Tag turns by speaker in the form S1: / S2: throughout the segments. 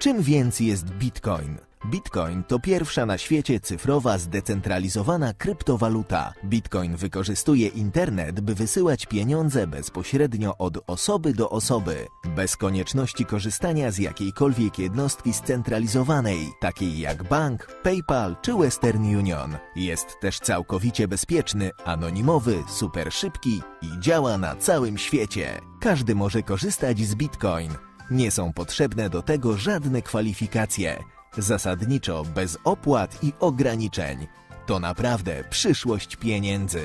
S1: Czym więc jest Bitcoin? Bitcoin to pierwsza na świecie cyfrowa, zdecentralizowana kryptowaluta. Bitcoin wykorzystuje internet, by wysyłać pieniądze bezpośrednio od osoby do osoby, bez konieczności korzystania z jakiejkolwiek jednostki scentralizowanej, takiej jak bank, PayPal czy Western Union. Jest też całkowicie bezpieczny, anonimowy, super szybki i działa na całym świecie. Każdy może korzystać z Bitcoin. Nie są potrzebne do tego żadne kwalifikacje. Zasadniczo bez opłat i ograniczeń. To naprawdę przyszłość pieniędzy.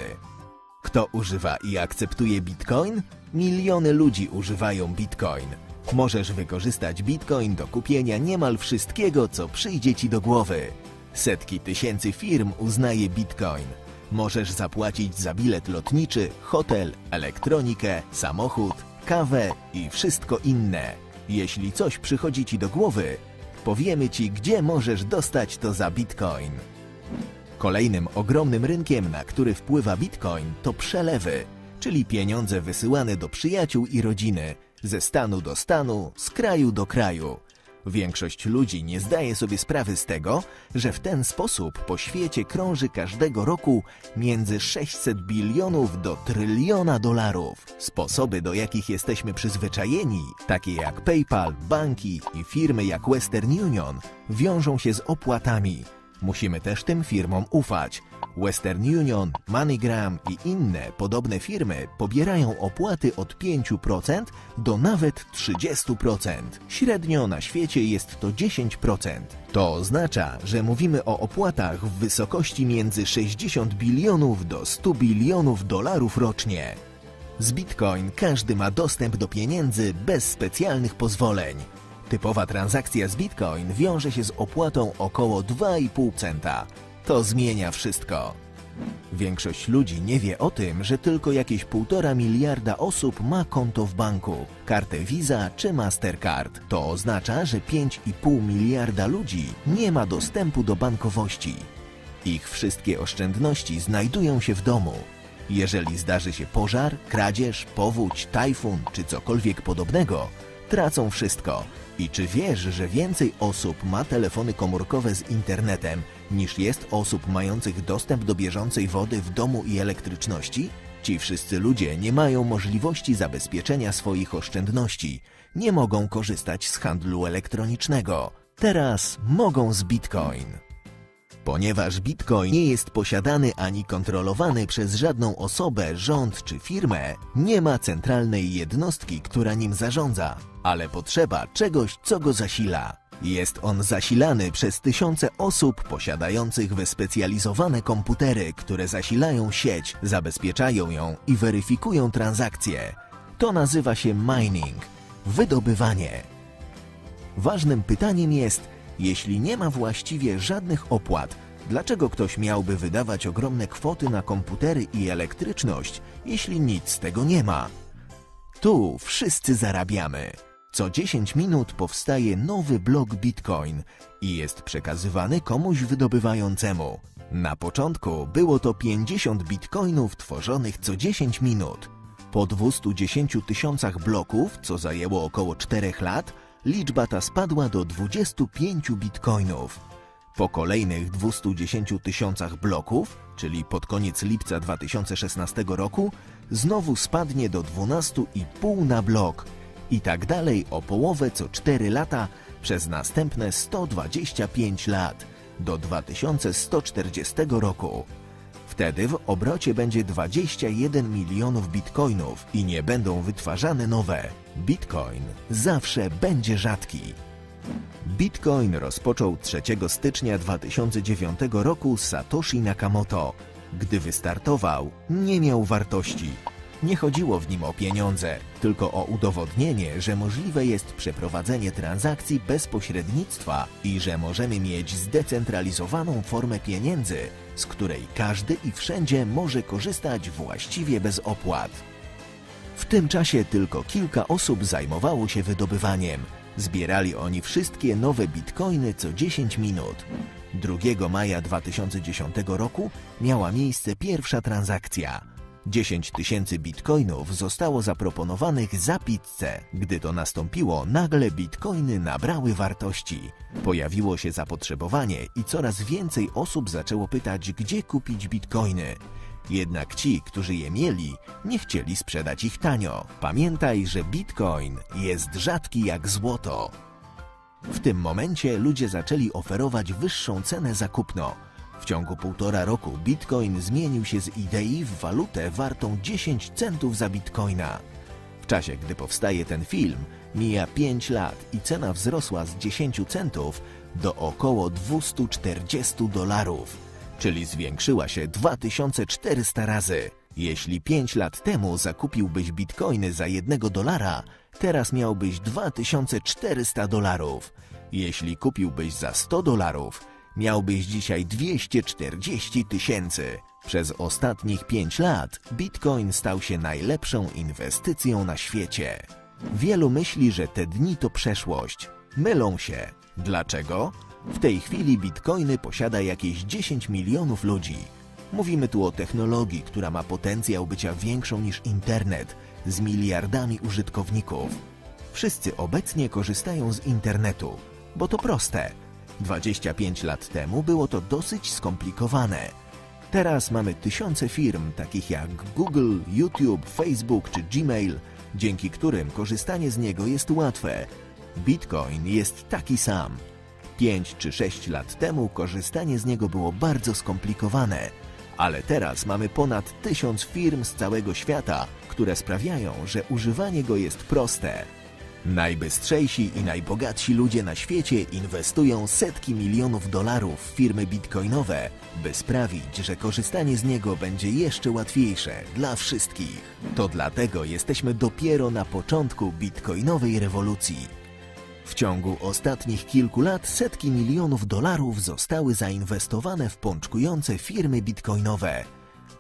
S1: Kto używa i akceptuje Bitcoin? Miliony ludzi używają Bitcoin. Możesz wykorzystać Bitcoin do kupienia niemal wszystkiego, co przyjdzie Ci do głowy. Setki tysięcy firm uznaje Bitcoin. Możesz zapłacić za bilet lotniczy, hotel, elektronikę, samochód, kawę i wszystko inne. Jeśli coś przychodzi Ci do głowy, powiemy Ci, gdzie możesz dostać to za Bitcoin. Kolejnym ogromnym rynkiem, na który wpływa Bitcoin, to przelewy, czyli pieniądze wysyłane do przyjaciół i rodziny, ze stanu do stanu, z kraju do kraju. Większość ludzi nie zdaje sobie sprawy z tego, że w ten sposób po świecie krąży każdego roku między 600 bilionów do tryliona dolarów. Sposoby, do jakich jesteśmy przyzwyczajeni, takie jak PayPal, banki i firmy jak Western Union, wiążą się z opłatami. Musimy też tym firmom ufać. Western Union, MoneyGram i inne podobne firmy pobierają opłaty od 5% do nawet 30%. Średnio na świecie jest to 10%. To oznacza, że mówimy o opłatach w wysokości między 60 bilionów do 100 bilionów dolarów rocznie. Z Bitcoin każdy ma dostęp do pieniędzy bez specjalnych pozwoleń. Typowa transakcja z Bitcoin wiąże się z opłatą około 2,5 centa. To zmienia wszystko. Większość ludzi nie wie o tym, że tylko jakieś 1,5 miliarda osób ma konto w banku, kartę Visa czy Mastercard. To oznacza, że 5,5 miliarda ludzi nie ma dostępu do bankowości. Ich wszystkie oszczędności znajdują się w domu. Jeżeli zdarzy się pożar, kradzież, powódź, tajfun czy cokolwiek podobnego, tracą wszystko. I czy wiesz, że więcej osób ma telefony komórkowe z internetem niż jest osób mających dostęp do bieżącej wody w domu i elektryczności? Ci wszyscy ludzie nie mają możliwości zabezpieczenia swoich oszczędności, nie mogą korzystać z handlu elektronicznego. Teraz mogą z Bitcoin. Ponieważ Bitcoin nie jest posiadany ani kontrolowany przez żadną osobę, rząd czy firmę, nie ma centralnej jednostki, która nim zarządza, ale potrzeba czegoś, co go zasila. Jest on zasilany przez tysiące osób posiadających wyspecjalizowane komputery, które zasilają sieć, zabezpieczają ją i weryfikują transakcje. To nazywa się mining, wydobywanie. Ważnym pytaniem jest, jeśli nie ma właściwie żadnych opłat, dlaczego ktoś miałby wydawać ogromne kwoty na komputery i elektryczność, jeśli nic z tego nie ma? Tu wszyscy zarabiamy. Co 10 minut powstaje nowy blok Bitcoin i jest przekazywany komuś wydobywającemu. Na początku było to 50 bitcoinów tworzonych co 10 minut. Po 210 tysiącach bloków, co zajęło około 4 lat, liczba ta spadła do 25 bitcoinów. Po kolejnych 210 tysiącach bloków, czyli pod koniec lipca 2016 roku, znowu spadnie do 12,5 na blok i tak dalej o połowę co 4 lata przez następne 125 lat do 2140 roku. Wtedy w obrocie będzie 21 milionów bitcoinów i nie będą wytwarzane nowe. Bitcoin zawsze będzie rzadki. Bitcoin rozpoczął 3 stycznia 2009 roku Satoshi Nakamoto. Gdy wystartował, nie miał wartości. Nie chodziło w nim o pieniądze, tylko o udowodnienie, że możliwe jest przeprowadzenie transakcji bez pośrednictwa i że możemy mieć zdecentralizowaną formę pieniędzy, z której każdy i wszędzie może korzystać właściwie bez opłat. W tym czasie tylko kilka osób zajmowało się wydobywaniem. Zbierali oni wszystkie nowe bitcoiny co 10 minut. 2 maja 2010 roku miała miejsce pierwsza transakcja. 10 tysięcy bitcoinów zostało zaproponowanych za pizzę. Gdy to nastąpiło, nagle bitcoiny nabrały wartości. Pojawiło się zapotrzebowanie i coraz więcej osób zaczęło pytać, gdzie kupić bitcoiny. Jednak ci, którzy je mieli, nie chcieli sprzedać ich tanio. Pamiętaj, że bitcoin jest rzadki jak złoto. W tym momencie ludzie zaczęli oferować wyższą cenę za kupno. W ciągu półtora roku bitcoin zmienił się z idei w walutę wartą 10 centów za bitcoina. W czasie, gdy powstaje ten film, mija 5 lat i cena wzrosła z 10 centów do około 240 dolarów, czyli zwiększyła się 2400 razy. Jeśli 5 lat temu zakupiłbyś bitcoiny za 1 dolara, teraz miałbyś 2400 dolarów. Jeśli kupiłbyś za 100 dolarów, miałbyś dzisiaj 240 tysięcy. Przez ostatnich 5 lat Bitcoin stał się najlepszą inwestycją na świecie. Wielu myśli, że te dni to przeszłość. Mylą się. Dlaczego? W tej chwili bitcoiny posiada jakieś 10 milionów ludzi. Mówimy tu o technologii, która ma potencjał bycia większą niż internet, z miliardami użytkowników. Wszyscy obecnie korzystają z internetu, bo to proste. 25 lat temu było to dosyć skomplikowane. Teraz mamy tysiące firm, takich jak Google, YouTube, Facebook czy Gmail, dzięki którym korzystanie z niego jest łatwe. Bitcoin jest taki sam. 5 czy 6 lat temu korzystanie z niego było bardzo skomplikowane, ale teraz mamy ponad tysiąc firm z całego świata, które sprawiają, że używanie go jest proste. Najbystrzejsi i najbogatsi ludzie na świecie inwestują setki milionów dolarów w firmy bitcoinowe, by sprawić, że korzystanie z niego będzie jeszcze łatwiejsze dla wszystkich. To dlatego jesteśmy dopiero na początku bitcoinowej rewolucji. W ciągu ostatnich kilku lat setki milionów dolarów zostały zainwestowane w pączkujące firmy bitcoinowe.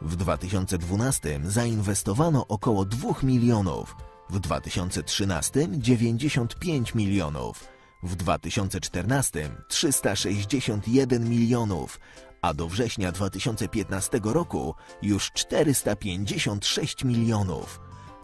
S1: W 2012 zainwestowano około 2 milionów, w 2013 95 milionów, w 2014 361 milionów, a do września 2015 roku już 456 milionów.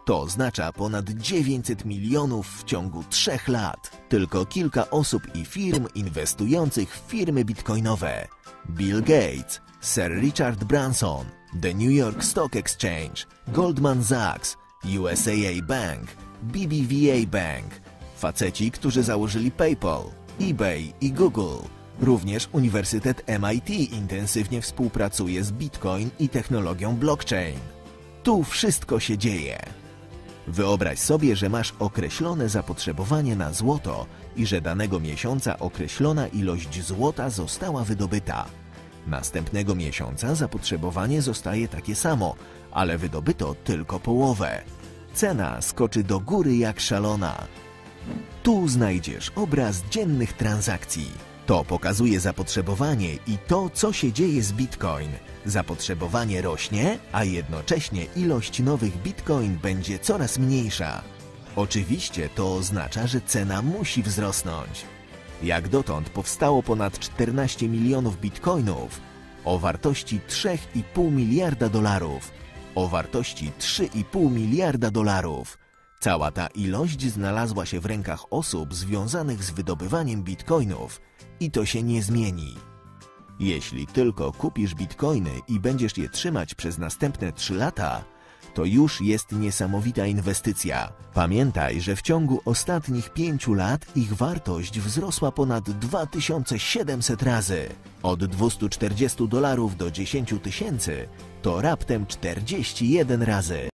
S1: To oznacza ponad 900 milionów w ciągu trzech lat. Tylko kilka osób i firm inwestujących w firmy bitcoinowe. Bill Gates, Sir Richard Branson, The New York Stock Exchange, Goldman Sachs, USAA Bank, BBVA Bank, faceci, którzy założyli PayPal, eBay i Google. Również Uniwersytet MIT intensywnie współpracuje z Bitcoin i technologią blockchain. Tu wszystko się dzieje. Wyobraź sobie, że masz określone zapotrzebowanie na złoto i że danego miesiąca określona ilość złota została wydobyta. Następnego miesiąca zapotrzebowanie zostaje takie samo, ale wydobyto tylko połowę. Cena skoczy do góry jak szalona. Tu znajdziesz obraz dziennych transakcji. To pokazuje zapotrzebowanie i to, co się dzieje z Bitcoin. Zapotrzebowanie rośnie, a jednocześnie ilość nowych Bitcoin będzie coraz mniejsza. Oczywiście to oznacza, że cena musi wzrosnąć. Jak dotąd powstało ponad 14 milionów bitcoinów o wartości 3,5 miliarda dolarów. O wartości 3,5 miliarda dolarów. Cała ta ilość znalazła się w rękach osób związanych z wydobywaniem bitcoinów i to się nie zmieni. Jeśli tylko kupisz bitcoiny i będziesz je trzymać przez następne 3 lata, to już jest niesamowita inwestycja. Pamiętaj, że w ciągu ostatnich 5 lat ich wartość wzrosła ponad 2700 razy. Od 240 dolarów do 10 tysięcy to raptem 41 razy.